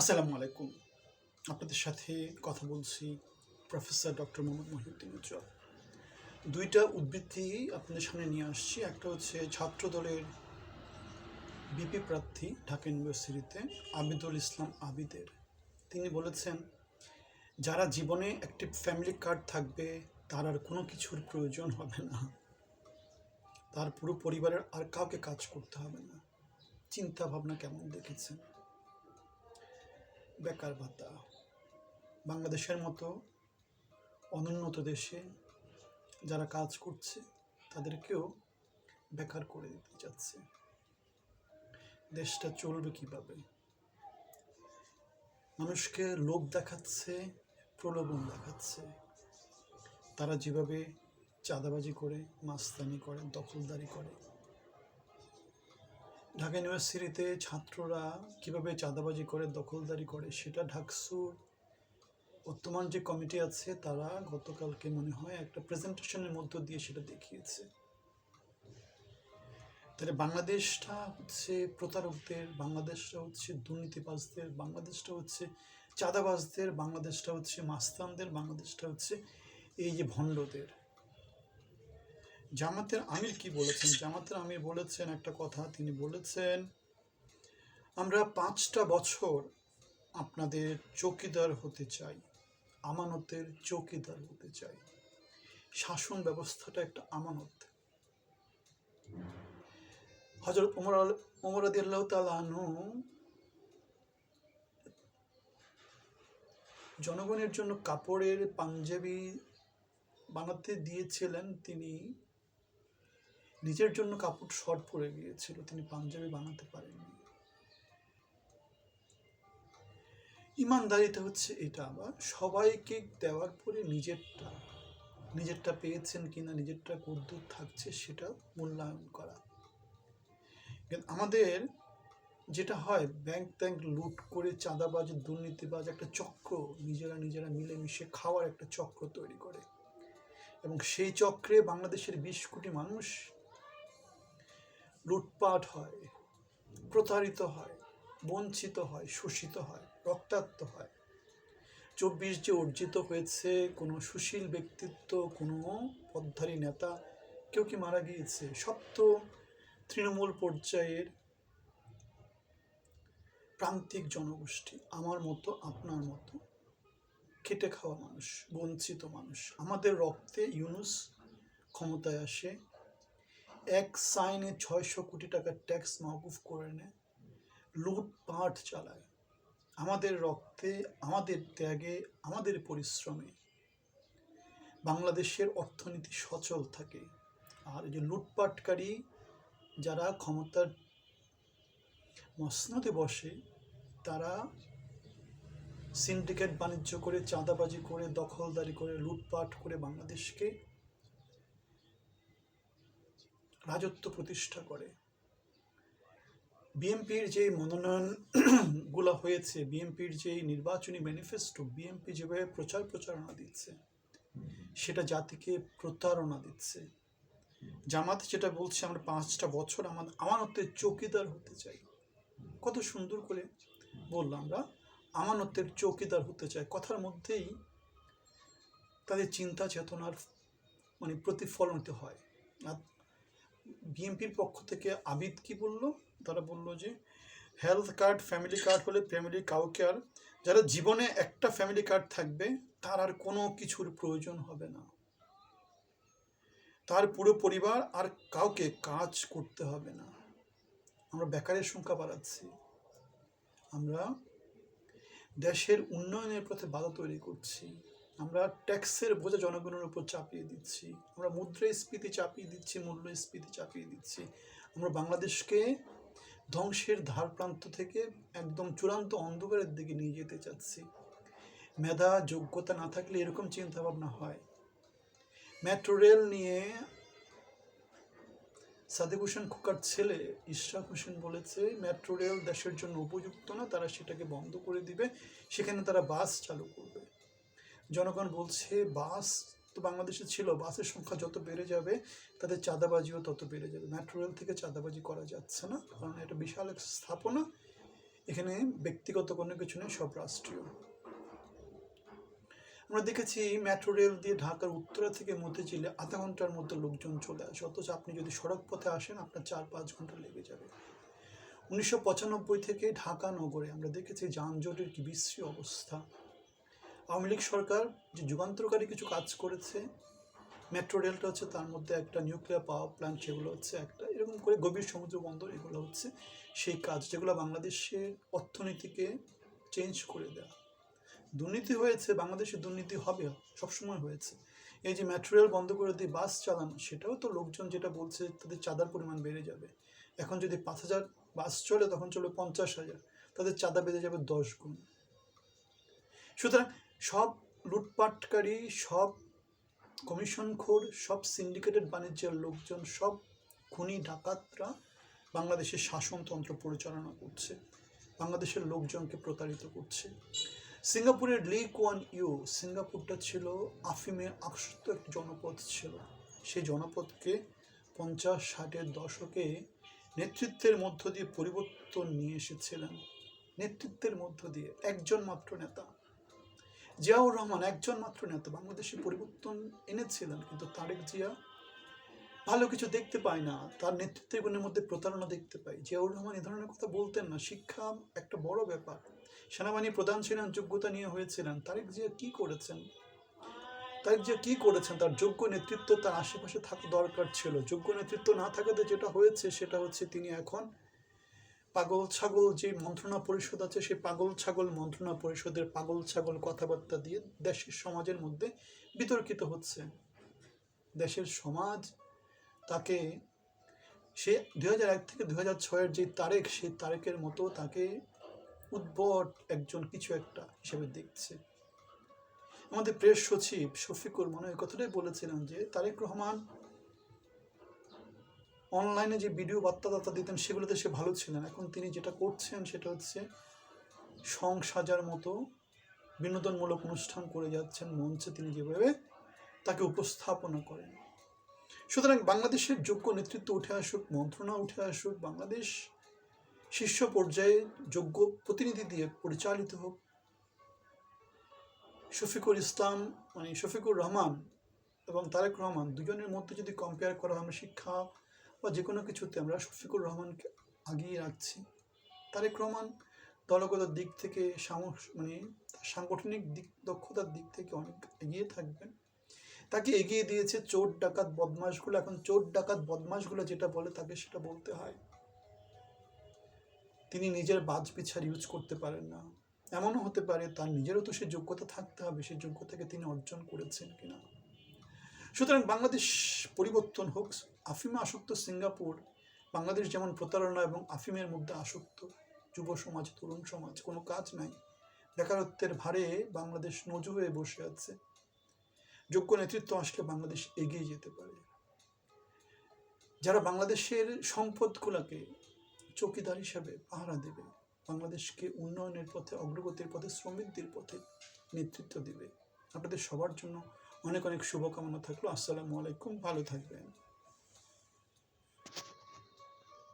আসসালামু আলাইকুম। আপনাদের সাথে কথা বলছি প্রফেসর ডক্টর মোহাম্মদ মহিউদ্দিন উজ্জ্বল। দুইটা উদ্বৃত্তি আপনাদের সামনে নিয়ে আসছি। একটা হচ্ছে ছাত্র দলের বিপি প্রার্থী ঢাকা ইউনিভার্সিটিতে আবিদুল ইসলাম আবিদের। তিনি বলেছেন, যারা জীবনে একটি ফ্যামিলি কার্ড থাকবে, তার আর কোনো কিছুর প্রয়োজন হবে না। তার পুরো পরিবারের আর কাউকে কাজ করতে হবে না। চিন্তা ভাবনা কেমন দেখেছেন? বেকার ভাতা। বাংলাদেশের মতো অনুন্নত দেশে যারা কাজ করছে, তাদেরকেও বেকার করে দিতে যাচ্ছে দেশটা চলবে কীভাবে? মানুষকে লোভ দেখাচ্ছে, প্রলোভন দেখাচ্ছে। তারা যেভাবে চাঁদাবাজি করে, মাস্তানি করে, দখলদারি করে ঢাকা ইউনিভার্সিটিতে ছাত্ররা কীভাবে চাঁদাবাজি করে, দখলদারি করে, সেটা ঢাকসুর বর্তমান যে কমিটি আছে, তারা গতকালকে মনে হয় একটা প্রেজেন্টেশনের মধ্য দিয়ে সেটা দেখিয়েছে। তাহলে বাংলাদেশটা হচ্ছে প্রতারকদের, বাংলাদেশটা হচ্ছে দুর্নীতিবাজদের, বাংলাদেশটা হচ্ছে চাঁদাবাজদের, বাংলাদেশটা হচ্ছে মাস্তানদের, বাংলাদেশটা হচ্ছে এই যে ভণ্ডদের। জামাতের আমির কি বলেছেন? জামাতের আমির বলেছেন একটা কথা, তিনি বলেছেন, আমরা পাঁচটা বছর আপনাদের চৌকিদার হতে চাই, আমানতের চৌকিদার হতে চাই। শাসন ব্যবস্থাটা একটা আমানত। হজরত ওমর আল- ওমর আদিয়াল্লাহ তালানু জনগণের জন্য কাপড়ের পাঞ্জাবি বানাতে দিয়েছিলেন। তিনি নিজের জন্য কাপড় শর্ট পরে গিয়েছিল, তিনি পাঞ্জাবি বানাতে পারেননি। ইমানদারিতে হচ্ছে এটা আবার, সবাইকে দেওয়ার পরে নিজেরটা নিজেরটা পেয়েছেন কিনা, নিজেরটা কদ্দূর থাকছে সেটা মূল্যায়ন করা। আমাদের যেটা হয়, ব্যাংক ট্যাঙ্ক লুট করে চাঁদাবাজ, দুর্নীতিবাজ একটা চক্র, নিজেরা নিজেরা মিলেমিশে খাওয়ার একটা চক্র তৈরি করে। এবং সেই চক্রে বাংলাদেশের বিশ কোটি মানুষ লুটপাট হয়, প্রতারিত হয়, বঞ্চিত হয়, শোষিত হয়, রক্তাক্ত হয়। চব্বিশ যে অর্জিত হয়েছে, কোনো সুশীল ব্যক্তিত্ব, কোনো পদ্ধারী নেতা, কেউ কি মারা গিয়েছে? সব তৃণমূল পর্যায়ের প্রান্তিক জনগোষ্ঠী, আমার মতো, আপনার মতো, খেটে খাওয়া মানুষ, বঞ্চিত মানুষ। আমাদের রক্তে ইউনুস ক্ষমতায় আসে এক সাইনে ছয়শো কোটি টাকার ট্যাক্স মওকুফ করে নেয় লুটপাট চালায়। আমাদের রক্তে, আমাদের ত্যাগে, আমাদের পরিশ্রমে। বাংলাদেশের অর্থনীতি সচল থাকে। আর এই যে লুটপাটকারী যারা ক্ষমতার মসনদে বসে, তারা সিন্ডিকেট বাণিজ্য করে, চাঁদাবাজি করে, দখলদারি করে, লুটপাট করে বাংলাদেশকে রাজত্ব প্রতিষ্ঠা করে। বিএনপির যে মনোনয়নগুলা হয়েছে, বিএনপির যে নির্বাচনী ম্যানিফেস্টো বিএনপি যেভাবে প্রচার প্রচারণা দিচ্ছে, সেটা জাতিকে প্রতারণা দিচ্ছে। জামাত যেটা বলছে, আমরা পাঁচটা বছর আমার আমানতের চৌকিদার হতে চাই। কত সুন্দর করে বললাম আমরা আমানতের চৌকিদার হতে চাই। কথার মধ্যেই তাদের চিন্তা চেতনার মানে প্রতিফলনিত হয়। আর বিএনপির পক্ষ থেকে আবিদ কি বলল? তারা বলল যে হেলথ কার্ড ফ্যামিলি কার্ড হলে ফ্যামিলি কাউকে আর যারা জীবনে একটা ফ্যামিলি কার্ড থাকবে, তার আর কোনো কিছুর প্রয়োজন হবে না। তার পুরো পরিবার আর কাউকে কাজ করতে হবে না। আমরা বেকারের সংখ্যা বাড়াচ্ছি। আমরা দেশের উন্নয়নের পথে বাধা তৈরি করছি। আমরা ট্যাক্সের বোঝা জনগণের উপর চাপিয়ে দিচ্ছি। আমরা মুদ্রাস্ফীতি চাপিয়ে দিচ্ছি, মূল্যস্ফীতি চাপিয়ে দিচ্ছি। আমরা বাংলাদেশকে ধ্বংসের ধার প্রান্ত থেকে একদম চূড়ান্ত অন্ধকারের দিকে নিয়ে যেতে চাচ্ছি। মেধা, যোগ্যতা না থাকলে এরকম চিন্তা ভাবনা হয়। মেট্রো রেল নিয়ে সাদেক হোসেন খোকার ছেলে ইশরাক হোসেন বলেছে, মেট্রো রেল দেশের জন্য উপযুক্ত না, তারা সেটাকে বন্ধ করে দিবে। সেখানে তারা বাস চালু করবে। জনগণ বলছে, বাস তো বাংলাদেশে ছিল, বাসের সংখ্যা যত বেড়ে যাবে, তাদের চাঁদাবাজিও তত বেড়ে যাবে। মেট্রো রেল থেকে চাঁদাবাজি করা যাচ্ছে না, কারণ এটা বিশাল এক স্থাপনা। এখানে ব্যক্তিগত কোনো কিছু নেই, সব রাষ্ট্রীয়। আমরা দেখেছি মেট্রো রেল দিয়ে ঢাকার উত্তরা থেকে মতিঝিলে আধা ঘণ্টার মধ্যে লোকজন চলে আসে, অথচ আপনি যদি সড়ক পথে আসেন, আপনার চার পাঁচ ঘণ্টা লেগে যাবে। উনিশশো পঁচানব্বই থেকে ঢাকা নগরে আমরা দেখেছি যানজটের কি বিশ্রী অবস্থা। আওয়ামী লীগ সরকার যে যুগান্তরকারী কিছু কাজ করেছে, মেট্রো রেলটা হচ্ছে তার মধ্যে একটা নিউক্লিয়ার পাওয়ার প্ল্যান্ট, সেগুলো হচ্ছে একটা, এরকম করে গভীর সমুদ্র বন্দর এগুলো হচ্ছে সেই কাজ যেগুলো বাংলাদেশের অর্থনীতিকে চেঞ্জ করে দেয়। দুর্নীতি হয়েছে বাংলাদেশে দুর্নীতি হবে, সবসময় হয়েছে। এই যে মেট্রো রেল বন্ধ করে দিয়ে বাস চালানো, সেটাও তো লোকজন যেটা বলছে তাদের চাঁদার পরিমাণ বেড়ে যাবে। এখন যদি পাঁচ হাজার বাস চলে, তখন চলে পঞ্চাশ হাজার, তাদের চাঁদা বেড়ে যাবে দশ গুণ। সুতরাং সব লুটপাটকারী, সব কমিশনখোর, সব সিন্ডিকেটেড বাণিজ্যের লোকজন, সব খুনি ডাকাতরা বাংলাদেশের শাসনতন্ত্র পরিচালনা করছে, বাংলাদেশের লোকজনকে প্রতারিত করছে। সিঙ্গাপুরের লি কোয়ান ইউ, সিঙ্গাপুরটা ছিল আফিমে আসক্ত একটি জনপদ ছিল। সেই জনপদকে পঞ্চাশ ষাটের দশকে নেতৃত্বের মধ্য দিয়ে পরিবর্তন নিয়ে এসেছিলেন। নেতৃত্বের মধ্য দিয়ে একজন মাত্র নেতা। জিয়াউর রহমান একজন মাত্র নেতা বাংলাদেশে পরিবর্তন এনেছিলেন, কিন্তু তারেক জিয়া ভালো কিছু দেখতে পায় না। তার নেতৃত্বের গুণের মধ্যে প্রতারণা দেখতে পাই জিয়াউর রহমান এ ধরনের কথা বলতেন না। শিক্ষা একটা বড় ব্যাপার। সেনাবাহিনী প্রধান ছিলেন, যোগ্যতা নিয়ে হয়েছিলেন। তারেক জিয়া কি করেছেন? তারেক জিয়া কি করেছেন? তার যোগ্য নেতৃত্ব তার আশেপাশে থাকা দরকার ছিল। যোগ্য নেতৃত্ব না থাকাতে যেটা হয়েছে, সেটা হচ্ছে তিনি এখন পাগল ছাগল যে মন্ত্রণা পরিষদ আছে, সেই পাগল ছাগল মন্ত্রণা পরিষদের পাগল ছাগল কথাবার্তা দিয়ে দেশের সমাজের মধ্যে বিতর্কিত হচ্ছে। দেশের সমাজ তাকে, সে দুই হাজার এক থেকে দুই হাজার ছয়ের যে তারেক, সেই তারেকের মতো তাকে উদ্ভট একজন কিছু একটা হিসেবে দেখছে। আমাদের প্রেস সচিব শফিকুর মনে কথাটাই বলেছিলেন যে, তারেক রহমান অনলাইনে যে ভিডিও বার্তা দাতা দিতেন, সেগুলোতে সে ভালো ছিলেন। এখন তিনি যেটা করছেন, সেটা হচ্ছে সং সাজার মতো বিনোদনমূলক অনুষ্ঠান করে যাচ্ছেন মঞ্চে। তিনি যেভাবে তাকে উপস্থাপনা করেন। সুতরাং বাংলাদেশের যোগ্য নেতৃত্ব উঠে আসুক, মন্ত্রণা উঠে আসুক, বাংলাদেশ শীর্ষ পর্যায়ে যোগ্য প্রতিনিধি দিয়ে পরিচালিত হোক। শফিকুল ইসলাম মানে শফিকুর রহমান এবং তারেক রহমান দুজনের মধ্যে যদি কম্পেয়ার করা হয় শিক্ষা বা যে কোনো কিছুতে আমরা শফিকুর রহমানকে আগিয়ে রাখছি। তারেক রহমান দলগত দিক থেকে মানে সাংগঠনিক দিক, দক্ষতার দিক থেকে অনেক এগিয়ে থাকবেন। তাকে এগিয়ে দিয়েছে চোর, ডাকাত, বদমাশগুলো। এখন চোর, ডাকাত, বদমাশগুলো যেটা বলে তাকে সেটা বলতে হয়। তিনি নিজের বাজ বিচার ইউজ করতে পারেন না। এমনও হতে পারে তার নিজেরও তো সে যোগ্যতা থাকতে হবে সেই যোগ্যতাকে তিনি অর্জন করেছেন কিনা। সুতরাং বাংলাদেশ পরিবর্তন হোক, আফিমে আসক্ত সিঙ্গাপুর, বাংলাদেশ যেমন প্রতারণা এবং আফিমের মধ্যে আসক্ত যুব সমাজ, তরুণ সমাজ, কোনো কাজ নাই। বেকারত্বের ভারে বাংলাদেশ নজু হয়ে বসে আছে। যোগ্য নেতৃত্ব আসলে বাংলাদেশ এগিয়ে যেতে পারে। যারা বাংলাদেশের সম্পদগুলোকে চৌকিদার হিসাবে পাহারা দেবে, বাংলাদেশকে উন্নয়নের পথে, অগ্রগতির পথে, শ্রমিকদের পথে নেতৃত্ব দেবে, আপনাদের সবার জন্য অনেক অনেক শুভকামনা থাকল। আসসালামু আলাইকুম ভালো থাকবেন।